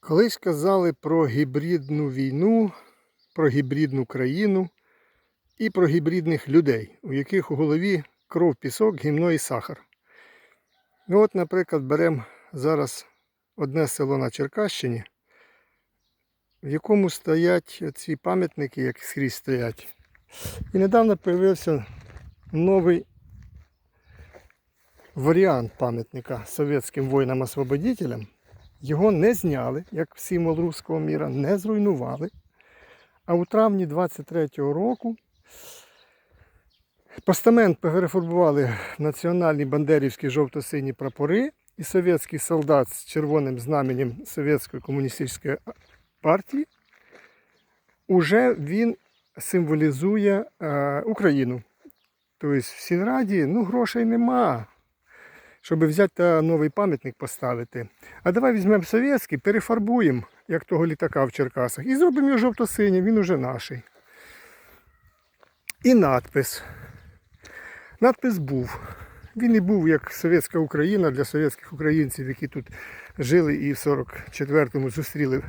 Колись казали про гібридну війну, про гібридну країну і про гібридних людей, у яких у голові кров, пісок, гімно і сахар. Ну от, наприклад, беремо зараз одне село на Черкащині, в якому стоять ці пам'ятники, як скрізь стоять. І недавно з'явився новий варіант пам'ятника совєтським воїнам-освободителям. Його не зняли, як символ руського міра, не зруйнували. А у травні 23-го року постамент перефарбували національні бандерівські жовто-сині прапори і совєтський солдат з червоним знаменем Совєтської комуністичної партії. Уже він символізує е, Україну. Тобто в сільраді ну, грошей нема щоб взяти та новий пам'ятник поставити. А давай візьмемо совєтський, перефарбуємо, як того літака в Черкасах, і зробимо його жовто-синім, він уже наший. І надпис. Надпис був. Він і був як совєтська Україна для совєтських українців, які тут жили і в 44-му зустріли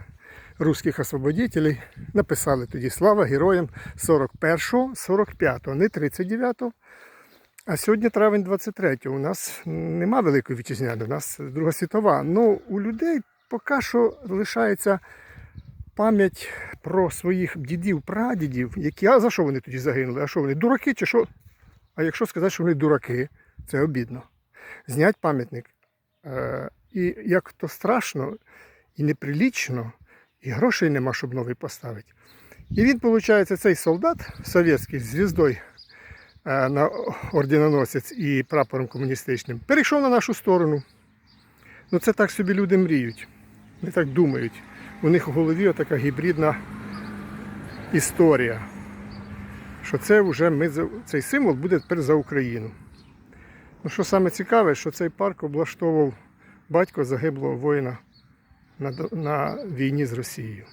русських освободителей. Написали тоді слава героям 41-го, 45-го, не 39-го. А сьогодні травень 23 У нас нема великої вітчизняної, у нас Друга світова. Ну у людей поки що лишається пам'ять про своїх дідів, прадідів, які. А за що вони тоді загинули? А що вони? Дураки чи що? А якщо сказати, що вони дураки, це обідно. Знять пам'ятник. Е, І як то страшно і неприлічно, і грошей нема, щоб новий поставити. І він, виходить, цей солдат совєтський з звіздою на орденоносець і прапором комуністичним, перейшов на нашу сторону. Ну це так собі люди мріють. Вони так думають. У них в голові така гібридна історія. Що це вже ми цей символ буде тепер за Україну. Ну що саме цікаве, що цей парк облаштовував батько загиблого воїна на, на війні з Росією.